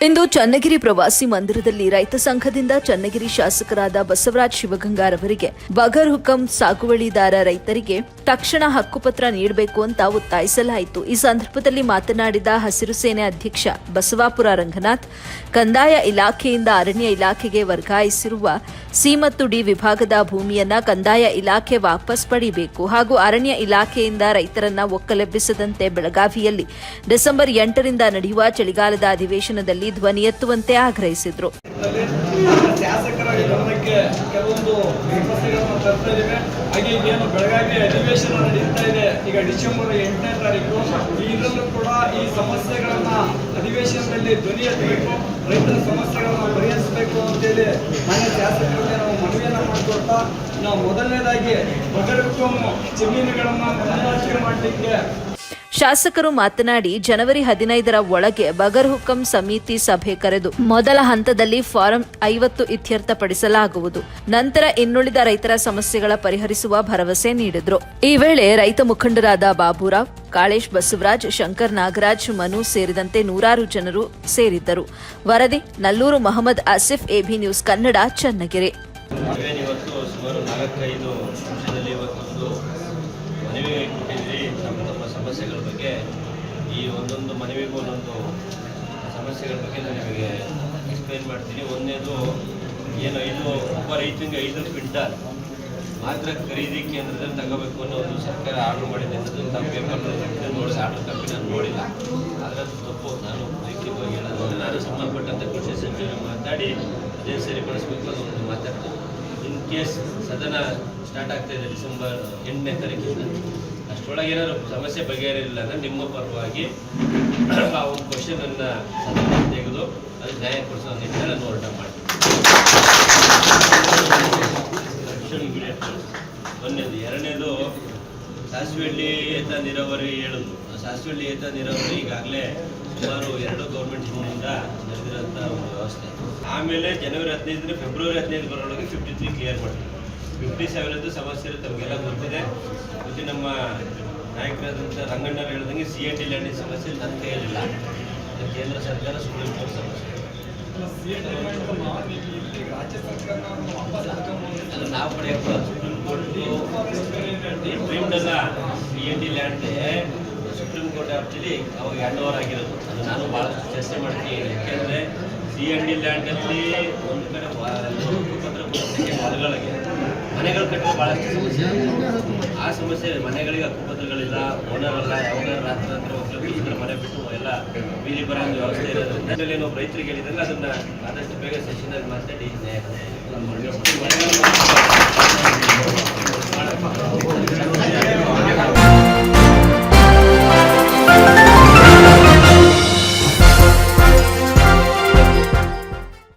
ಇಂದು ಚನ್ನಗಿರಿ ಪ್ರವಾಸಿ ಮಂದಿರದಲ್ಲಿ ರೈತ ಸಂಘದಿಂದ ಚನ್ನಗಿರಿ ಶಾಸಕರಾದ ಬಸವರಾಜ್ ಶಿವಗಂಗಾರವರಿಗೆ ಬಗರ್ ಹುಕಂ ಸಾಗುವಳಿದಾರ ರೈತರಿಗೆ ತಕ್ಷಣ ಹಕ್ಕುಪತ್ರ ನೀಡಬೇಕು ಅಂತ ಒತ್ತಾಯಿಸಲಾಯಿತು. ಈ ಸಂದರ್ಭದಲ್ಲಿ ಮಾತನಾಡಿದ ಹಸಿರು ಸೇನೆ ಅಧ್ಯಕ್ಷ ಬಸವಾಪುರ ರಂಗನಾಥ್, ಕಂದಾಯ ಇಲಾಖೆಯಿಂದ ಅರಣ್ಯ ಇಲಾಖೆಗೆ ವರ್ಗಾಯಿಸಿರುವ ಸಿ ಮತ್ತು ಡಿ ವಿಭಾಗದ ಭೂಮಿಯನ್ನ ಕಂದಾಯ ಇಲಾಖೆ ವಾಪಸ್ ಪಡೆಯಬೇಕು ಹಾಗೂ ಅರಣ್ಯ ಇಲಾಖೆಯಿಂದ ರೈತರನ್ನ ಒಕ್ಕಲೆಬ್ಬಿಸದಂತೆ ಬೆಳಗಾವಿಯಲ್ಲಿ ಡಿಸೆಂಬರ್ ಎಂಟರಿಂದ ನಡೆಯುವ ಚಳಿಗಾಲದ ಅಧಿವೇಶನದಲ್ಲಿ ಧ್ವನಿ ಎತ್ತುವಂತೆ ಆಗ್ರಹಿಸಿದರು. ಗಮನಕ್ಕೆ ಕೆಲವೊಂದು ಸಮಸ್ಯೆಗಳನ್ನು ತರ್ತಾ ಇದ್ದೇವೆ. ಹಾಗೆ ಈಗೇನು ಬೆಳಗಾವಿ ಅಧಿವೇಶನ ನಡೀತಾ ಇದೆ. ಈಗ ಡಿಸೆಂಬರ್ ಎಂಟನೇ ತಾರೀಕು. ಇದರಲ್ಲೂ ಕೂಡ ಈ ಸಮಸ್ಯೆಗಳನ್ನ ಅಧಿವೇಶನದಲ್ಲಿ ಧ್ವನಿ ಎತ್ತಬೇಕು, ರೈತರ ಸಮಸ್ಯೆಗಳನ್ನು ಪರಿಹರಿಸಬೇಕು ಅಂತೇಳಿ ಮಾನ್ಯ ಶಾಸಕರಿಗೆ ನಾವು ಮನವಿಯನ್ನ ಮಾಡಿಕೊಡ್ತಾ ನಾವು ಮೊದಲನೇದಾಗಿ ಬಗರ್ಕೊಮ್ಮು ಜಮೀನುಗಳನ್ನ ಮುಂದಾಚರಣೆ ಮಾಡಲಿಕ್ಕೆ ಶಾಸಕರು ಮಾತನಾಡಿ, ಜನವರಿ ಹದಿನೈದರ ಒಳಗೆ ಬಗರ್ ಹುಕಂ ಸಮಿತಿ ಸಭೆ ಕರೆದು ಮೊದಲ ಹಂತದಲ್ಲಿ ಫಾರಂ ಐವತ್ತು ಇತ್ಯರ್ಥಪಡಿಸಲಾಗುವುದು. ನಂತರ ಇನ್ನುಳಿದ ರೈತರ ಸಮಸ್ಯೆಗಳ ಪರಿಹರಿಸುವ ಭರವಸೆ ನೀಡಿದ್ರು. ಈ ವೇಳೆ ರೈತ ಮುಖಂಡರಾದ ಬಾಬುರಾವ್, ಕಾಳೇಶ್ ಬಸವರಾಜ್, ಶಂಕರ್ ನಾಗರಾಜ್, ಮನು ಸೇರಿದಂತೆ ನೂರಾರು ಜನರು ಸೇರಿದ್ದರು. ವರದಿ, ನಲ್ಲೂರು ಮೊಹಮ್ಮದ್ ಆಸಿಫ್, ಎಬಿ ನ್ಯೂಸ್ ಕನ್ನಡ, ಚನ್ನಗಿರಿ. ಮನವಿ ಕೊಟ್ಟಿದ್ವಿ ನಮ್ಮ ತಮ್ಮ ಸಮಸ್ಯೆಗಳ ಬಗ್ಗೆ, ಈ ಒಂದೊಂದು ಮನವಿಗೂ ಒಂದೊಂದು ಸಮಸ್ಯೆಗಳ ಬಗ್ಗೆ ನಾನು ನಿಮಗೆ ಎಕ್ಸ್ಪ್ಲೈನ್ ಮಾಡ್ತೀನಿ. ಒಂದನೇದು ಏನು ಐದು ಒಬ್ಬ ರೈತನಿಗೆ ಐದು ಕ್ವಿಂಟಲ್ ಮಾತ್ರ ಖರೀದಿ ಕೇಂದ್ರದಲ್ಲಿ ತಗೋಬೇಕು ಅನ್ನೋ ಒಂದು ಸರ್ಕಾರ ಆರ್ಡರ್ ಮಾಡಿದೆ ಅನ್ನೋದು ನಮ್ಮ ಪೇಪರ್ ನೋಡಿ ಆರ್ಡರ್ ತಪ್ಪಿ ನಾನು ನೋಡಿಲ್ಲ. ಆದರೆ ಅದು ತಪ್ಪು. ನಾನು ವೈಯಕ್ತಿಕವಾಗಿ ಹೇಳೋದು, ನಾನು ಸಂಬಂಧಪಟ್ಟಂತೆ ಕೃಷಿ ಸಚಿವರು ಮಾತಾಡಿ, ಅದೇ ಸರಿಪಡಿಸ್ಬೇಕು ಒಂದು ಮಾತಾಡ್ತೀನಿ. ಇನ್ ಕೇಸ್ ಸದನ ಸ್ಟಾರ್ಟ್ ಆಗ್ತಾ ಇದೆ ಡಿಸೆಂಬರ್ ಎಂಟನೇ ತಾರೀಕಿಂದ, ಅಷ್ಟರೊಳಗೆ ಏನಾದ್ರು ಸಮಸ್ಯೆ ಬಗೆಹರಿಲ್ಲ ಅಂದ್ರೆ ನಿಮ್ಮ ಪರವಾಗಿ ಆ ಒಂದು ಕ್ವಶನನ್ನು ಸದನ ತೆಗೆದು ಅದು ನ್ಯಾಯ ಕೊಡಿಸೋ ನಿಟ್ಟಿನಲ್ಲಿ ನಾನು ಹೋರಾಟ ಮಾಡಿ ಒಂದನೇದು ಎರಡನೇದು, ಸಾಸಿವೆಹಳ್ಳಿ ಏತ ನೀರಾವರಿ ಹೇಳೋದು. ಆ ಸಾಸಿವೆಹಳ್ಳಿ ಏತ ನೀರಾವರಿ ಈಗಾಗಲೇ ಸುಮಾರು ಎರಡು ಗೌರ್ಮೆಂಟ್ ಸ್ಕೂಲಿಂದ ನಡೆದಿರೋಂಥ ವ್ಯವಸ್ಥೆ ಆಮೇಲೆ ಜನವರಿ ಹದಿನೈದರಿಂದ ಫೆಬ್ರವರಿ ಹದಿನೈದು ಬರೋಳಗೆ ಫಿಫ್ಟಿ ತ್ರೀ ಕ್ಲಿಯರ್ ಮಾಡ್ತೀವಿ. ಫಿಫ್ಟಿ ಸೆವೆನದ್ದು ಸಮಸ್ಯೆ ತಮಗೆಲ್ಲ ಗೊತ್ತಿದೆ. ಮತ್ತು ನಮ್ಮ ನಾಯಕರಾದಂಥ ರಂಗಣ್ಣ ಹೇಳಿದಂಗೆ ಸಿ ಎ ಟಿ ಲ್ಯಾಂಡಿನ ಸಮಸ್ಯೆ ನನ್ನ ಕೈಯಲ್ಲಿಲ್ಲ. ಕೇಂದ್ರ ಸರ್ಕಾರ, ಸುಪ್ರೀಂ ಕೋರ್ಟ್ ಸಮಸ್ಯೆ. ನಾವು ಪಡೆಯಪ್ಪ ಸುಪ್ರೀಂ ಕೋರ್ಟು ಡ್ರೀಮ್ಡಲ್ಲ ಸಿ ಎ ಟಿ ಲ್ಯಾಂಡ್ಗೆ ಸುಪ್ರೀಂ ಕೋರ್ಟ್ ವ್ಯಾಪ್ತಿಲಿ ಅವಾಗ ಹ್ಯಾಂಡ್ ಓವರ್ ಆಗಿರೋದು. ಅದು ನಾನು ಭಾಳ ಚರ್ಚೆ ಮಾಡ್ತೀನಿ. ಯಾಕೆಂದರೆ ಸಿ ಎನ್ ಡಿ ಲ್ಯಾಂಡಲ್ಲಿ ಒಂದು ಕಡೆ ಹೊಲಗಳಿಗೆ ಮನೆಗಳು ಕಟ್ಟಲು ಭಾಳಷ್ಟು ಸಮಸ್ಯೆ. ಆ ಸಮಸ್ಯೆ ಮನೆಗಳಿಗೆ ಹಕ್ಕುಪತ್ರಗಳಿಲ್ಲ ಓನರ್ ಅಲ್ಲ ಯಾವಾಗ ರಾತ್ರಿ ನಂತರ ಹೋಗ್ಲಿಕ್ಕೆ ಈ ಕಡೆ ಮನೆ ಬಿಟ್ಟು ಎಲ್ಲ ಬೀದಿ ಬರೋ ಒಂದು ವ್ಯವಸ್ಥೆ ಇರೋದ್ರಿಂದ. ಏನೋ ರೈತರಿಗೆ ಹೇಳಿದ್ರೆ ಅದನ್ನ ಆದಷ್ಟು ಬೇಗ ಸೆಷನಲ್ಲಿ ಮಾತಾಡಿ